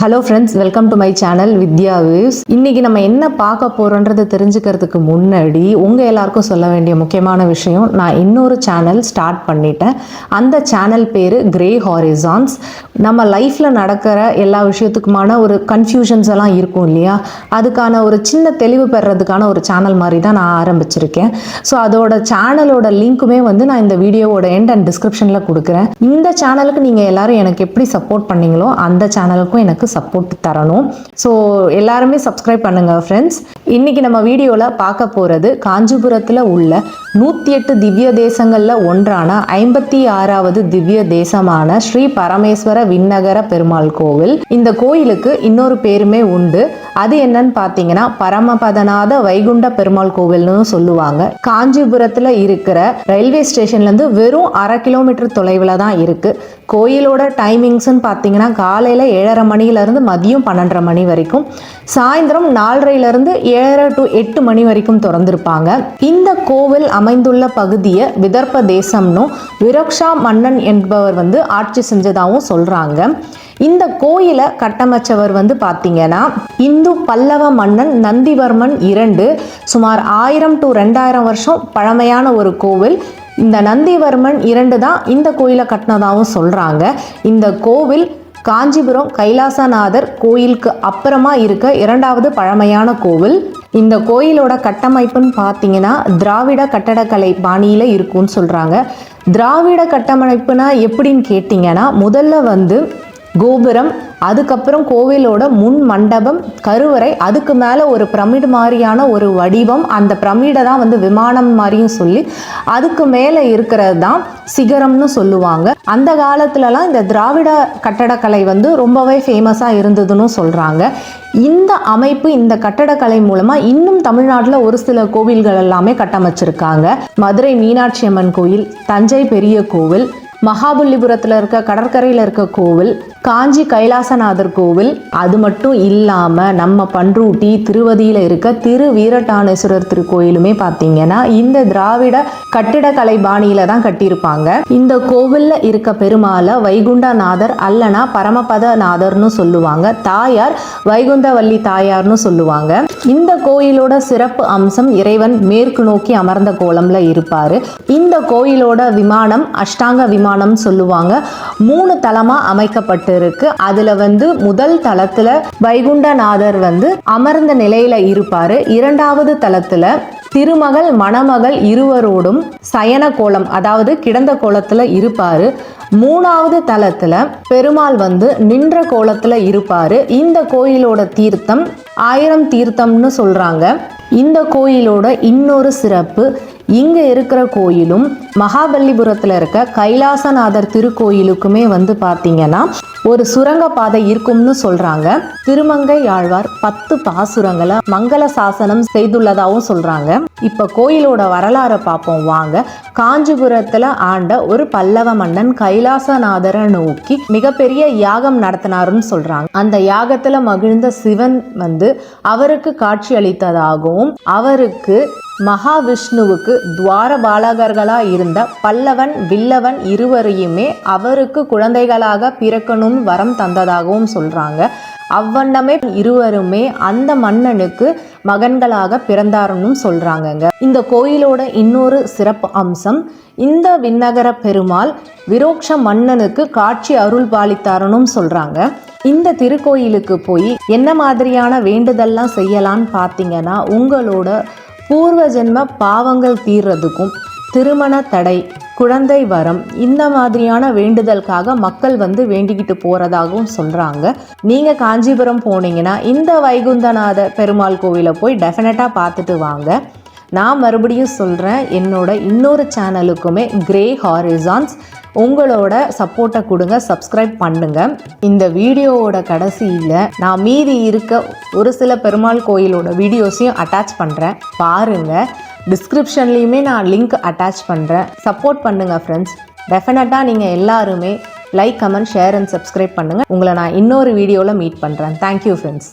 Hello friends welcome to my channel Vidya views இன்னைக்கு நம்ம என்ன பார்க்க போகிறோன்றதை தெரிஞ்சுக்கிறதுக்கு முன்னாடி உங்க எல்லாருக்கும் சொல்ல வேண்டிய முக்கியமான விஷயம் நான் இன்னொரு சேனல் ஸ்டார்ட் பண்ணிட்டேன். அந்த சேனல் பேர் கிரே ஹாரிசான்ஸ் நம்ம லைஃப்ல நடக்கிற எல்லா விஷயத்துக்குமான ஒரு கன்ஃபியூஷன்ஸ் எல்லாம் இருக்கும் இல்லையா? அதுக்கான ஒரு சின்ன தெளிவு பெறதுக்கான ஒரு சேனல் மாதிரி தான் நான் ஆரம்பிச்சிருக்கேன். ஸோ அதோட சேனலோட லிங்க்குமே வந்து நான் இந்த வீடியோவோட எண்ட் அண்ட் டிஸ்கிரிப்ஷனில் கொடுக்குறேன். இந்த சேனலுக்கு நீங்கள் எல்லாரும் எனக்கு எப்படி சப்போர்ட் பண்ணீங்களோ அந்த சேனலுக்கும் எனக்கு சப்போர்ட் தரணும். ஸோ எல்லாருமே சப்ஸ்கிரைப் பண்ணுங்க ஃப்ரெண்ட்ஸ் இன்னைக்கு நம்ம வீடியோவில் பார்க்க போகிறது காஞ்சிபுரத்தில் உள்ள நூற்றி எட்டு திவ்ய தேசங்களில் ஒன்றான ஐம்பத்தி ஆறாவது திவ்ய தேசமான ஸ்ரீ பரமேஸ்வர விண்ணகர பெருமாள் கோவில். இந்த கோயிலுக்கு இன்னொரு பேருமே உண்டு. அது என்னன்னு பார்த்தீங்கன்னா பரமபதநாத வைகுண்ட பெருமாள் கோவில்னு சொல்லுவாங்க. காஞ்சிபுரத்தில் இருக்கிற ரயில்வே ஸ்டேஷன்லேருந்து வெறும் அரை கிலோமீட்டர் தொலைவில் தான் இருக்கு. கோயிலோட டைமிங்ஸ்ன்னு பார்த்தீங்கன்னா காலையில் ஏழரை மணிலேருந்து மதியம் பன்னெண்டரை மணி வரைக்கும் சாயந்தரம் நாலரையிலேருந்து ஏழரை டு எட்டு மணி வரைக்கும் திறந்திருப்பாங்க. இந்த கோவில் அமைந்துள்ள பகுதியை விதர்ப்ப தேசம்னும் விரக்ஷா மன்னன் என்பவர் வந்து ஆட்சி செஞ்சதாகவும் சொல்கிறாங்க இந்த கோயிலை கட்டமைச்சவர் வந்து பார்த்தீங்கன்னா இந்து பல்லவ மன்னன் நந்திவர்மன் இரண்டு சுமார் ஆயிரம் டு ரெண்டாயிரம் வருஷம் பழமையான ஒரு கோவில். இந்த நந்திவர்மன் இரண்டு தான் இந்த கோயிலை கட்டினதாகவும் சொல்கிறாங்க இந்த கோவில் காஞ்சிபுரம் கைலாசநாதர் கோயிலுக்கு அப்புறமா இருக்க இரண்டாவது பழமையான கோவில். இந்த கோயிலோட கட்டமைப்புன்னு பார்த்தீங்கன்னா திராவிட கட்டடக்கலை பாணியில் இருக்கும்னு சொல்கிறாங்க திராவிட கட்டமைப்புனா எப்படின்னு கேட்டிங்கன்னா முதல்ல வந்து கோபுரம் அதுக்கப்புறம் கோவிலோட முன் மண்டபம் கருவறை அதுக்கு மேலே ஒரு பிரமிடு மாதிரியான ஒரு வடிவம் அந்த பிரமிடை தான் வந்து விமானம் மாதிரியும் சொல்லி அதுக்கு மேலே இருக்கிறது தான் சிகரம்னு சொல்லுவாங்க. அந்த காலத்துலலாம் இந்த திராவிட கட்டடக்கலை வந்து ரொம்பவே ஃபேமஸாக இருந்ததுன்னு சொல்கிறாங்க இந்த அமைப்பு இந்த கட்டடக்கலை மூலமாக இன்னும் தமிழ்நாட்டில் ஒரு சில கோவில்கள் எல்லாமே கட்டமைச்சிருக்காங்க. மதுரை மீனாட்சி அம்மன் கோயில் தஞ்சை பெரிய கோவில் மகாபலிபுரத்தில் இருக்க கடற்கரையில் இருக்க கோவில் காஞ்சி கைலாசநாதர் கோவில் அது மட்டும் இல்லாமல் நம்ம பன்ருட்டி திருவதியில் இருக்க திரு வீரட்டானேஸ்வரர் திருக்கோயிலுமே பார்த்தீங்கன்னா இந்த திராவிட கட்டிடக்கலை பாணியில தான் கட்டியிருப்பாங்க. இந்த கோவிலில் இருக்க பெருமாளை வைகுண்டநாதர் அல்லனா பரமபதநாதர்னு சொல்லுவாங்க. தாயார் வைகுந்தவல்லி தாயார்னு சொல்லுவாங்க. இந்த கோயிலோட சிறப்பு அம்சம் இறைவன் மேற்கு நோக்கி அமர்ந்த கோலம்ல இருப்பாரு. இந்த கோயிலோட விமானம் அஷ்டாங்க விமானம் சொல்லுவாங்க. மூணு தளமா அமைக்கப்பட்டு இருக்கு அதுல வந்து முதல் தளத்துல வைகுண்டநாதர் வந்து அமர்ந்த நிலையில இருப்பாரு. இரண்டாவது தளத்துல திருமகள் மணமகள் இருவரோடும் சயன கோலம் அதாவது கிடந்த கோலத்துல இருப்பாரு. மூணாவது தளத்துல பெருமாள் வந்து நின்ற கோலத்துல இருப்பாரு. இந்த கோயிலோட தீர்த்தம் ஆயிரம் தீர்த்தம்னு சொல்றாங்க. இந்த கோயிலோட இன்னொரு சிறப்பு இங்க இருக்கிற கோயிலும் மகாபலிபுரத்துல இருக்க கைலாசநாதர் திருக்கோயிலுக்குமே வந்து பார்த்தீங்கன்னா ஒரு சுரங்க பாதை இருக்கும்னு சொல்றாங்க. திருமங்கை ஆழ்வார் பத்து பாசுரங்களை மங்கள சாசனம் செய்துள்ளதாகவும் சொல்றாங்க. இப்ப கோயிலோட வரலாறை பார்ப்போம் வாங்க. காஞ்சிபுரத்துல ஆண்ட ஒரு பல்லவ மன்னன் கைலாசநாதரை நோக்கி மிகப்பெரிய யாகம் நடத்தினாருன்னு சொல்றாங்க. அந்த யாகத்துல மகிழ்ந்த சிவன் வந்து அவருக்கு காட்சி அளித்ததாகவும் அவருக்கு மகாவிஷ்ணுவுக்கு துவாரபாலகர்களாக இருந்த பல்லவன் வில்லவன் இருவரையுமே அவருக்கு குழந்தைகளாக பிறக்கணும் வரம் தந்ததாகவும் சொல்கிறாங்க அவ்வண்ணமே இருவருமே அந்த மன்னனுக்கு மகன்களாக பிறந்தாருன்னு சொல்கிறாங்கங்க இந்த கோயிலோட இன்னொரு சிறப்பு அம்சம் இந்த விண்ணகர பெருமாள் விரோக்ஷ மன்னனுக்கு காட்சி அருள் பாலித்தாருன்னு சொல்கிறாங்க இந்த திருக்கோயிலுக்கு போய் என்ன மாதிரியான வேண்டுதல்லாம் செய்யலான்னு பார்த்தீங்கன்னா உங்களோட பூர்வ ஜென்ம பாவங்கள் தீர்றதுக்கும் திருமண தடை குழந்தை வரம் இந்த மாதிரியான வேண்டுதலுக்காக மக்கள் வந்து வேண்டிக்கிட்டு போகிறதாகவும் சொல்கிறாங்க நீங்கள் காஞ்சிபுரம் போனீங்கன்னா இந்த வைகுந்தநாத பெருமாள் கோவிலை போய் டெஃபினட்டாக பார்த்துட்டு வாங்க. நான் மறுபடியும் சொல்கிறேன் என்னோட இன்னொரு சேனலுக்குமே கிரே ஹாரிசான்ஸ் உங்களோட சப்போர்ட்டை கொடுங்க சப்ஸ்கிரைப் பண்ணுங்க. இந்த வீடியோவோட கடைசியில் நான் மீதி இருக்க ஒரு சில பெருமாள் கோயிலோட வீடியோஸையும் அட்டாச் பண்ணுறேன் பாருங்கள் டிஸ்கிரிப்ஷன்லேயுமே நான் லிங்க் அட்டாச் பண்ணுறேன் சப்போர்ட் பண்ணுங்கள் ஃப்ரெண்ட்ஸ் டெஃபினட்டாக நீங்கள் எல்லாருமே like comment share and subscribe பண்ணுங்கள் உங்களை நான் இன்னொரு வீடியோவில் மீட் பண்ணுறேன் தேங்க்யூ ஃப்ரெண்ட்ஸ்